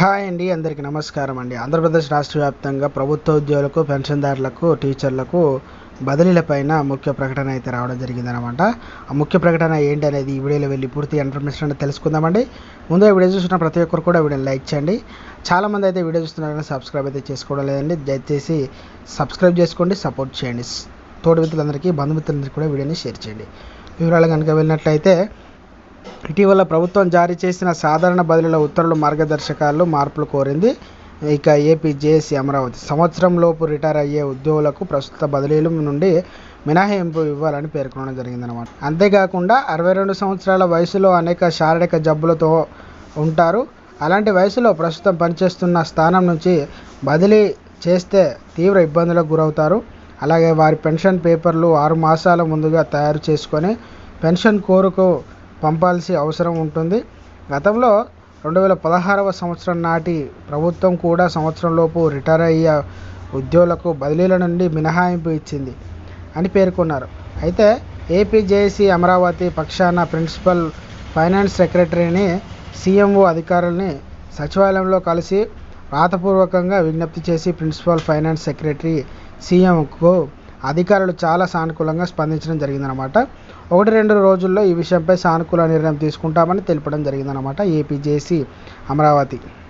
Hi అండి అందరికీ నమస్కారం అండి. ఆంధ్రప్రదేశ్ రాష్ట్ర వ్యాప్తంగా ప్రభుత్వ ఉద్యోగులకు పెన్షన్దారులకు టీచర్లకు బదిలీల పైన ముఖ్య ప్రకటన అయితే రావడం జరిగిందనమాట ఆ ముఖ్య ప్రకటన ఏంటి అనేది ఈ వీడియోలో వెళ్ళి పూర్తి ఇన్ఫర్మేషన్ అనేది తెలుసుకుందామండి. ముందుగా వీడియో చూసిన ప్రతి ఒక్కరు కూడా వీడియోని లైక్ చేయండి. చాలామంది అయితే వీడియో చూస్తున్నారని సబ్స్క్రైబ్ అయితే చేసుకోవడం లేదండి. దయచేసి సబ్స్క్రైబ్ చేసుకోండి సపోర్ట్ చేయండి. తోటి మిత్రులందరికీ బంధుమిత్రులందరికీ కూడా వీడియోని షేర్ చేయండి. వివరాలు కనుక వెళ్ళినట్లయితే ఇటీవల ప్రభుత్వం జారీ చేసిన సాధారణ బదిలీల ఉత్తర్వులు మార్గదర్శకాలు మార్పులు కోరింది. ఇక ఏపీ జేఏసీ అమరావతి సంవత్సరం లోపు రిటైర్ అయ్యే ఉద్యోగులకు ప్రస్తుత బదిలీల నుండి మినహాయింపు ఇవ్వాలని పేర్కొనడం జరిగిందనమాట అంతేకాకుండా అరవై రెండు సంవత్సరాల వయసులో అనేక శారీరక జబ్బులతో ఉంటారు. అలాంటి వయసులో ప్రస్తుతం పనిచేస్తున్న స్థానం నుంచి బదిలీ చేస్తే తీవ్ర ఇబ్బందులకు గురవుతారు. అలాగే వారి పెన్షన్ పేపర్లు ఆరు మాసాల ముందుగా తయారు చేసుకొని పెన్షన్ కోరుకు పంపాల్సి అవసరం ఉంటుంది. గతంలో రెండు వేల పదహారవ సంవత్సరం నాటి ప్రభుత్వం కూడా సంవత్సరంలోపు రిటైర్ అయ్యే ఉద్యోగులకు బదిలీల నుండి మినహాయింపు ఇచ్చింది అని పేర్కొన్నారు. అయితే ఏపీజేఏసీ అమరావతి పక్షాన ప్రిన్సిపల్ ఫైనాన్స్ సెక్రటరీని సీఎంఓ అధికారుల్ని సచివాలయంలో కలిసి రాతపూర్వకంగా విజ్ఞప్తి చేసి ప్రిన్సిపల్ ఫైనాన్స్ సెక్రటరీ సీఎంకు అధికారులు చాలా సానుకూలంగా స్పందించడం జరిగిందనమాట ఒకటి రెండు రోజుల్లో ఈ విషయంపై సానుకూల నిర్ణయం తీసుకుంటామని తెలపడం జరిగిందనమాట ఏపీజేసీ అమరావతి.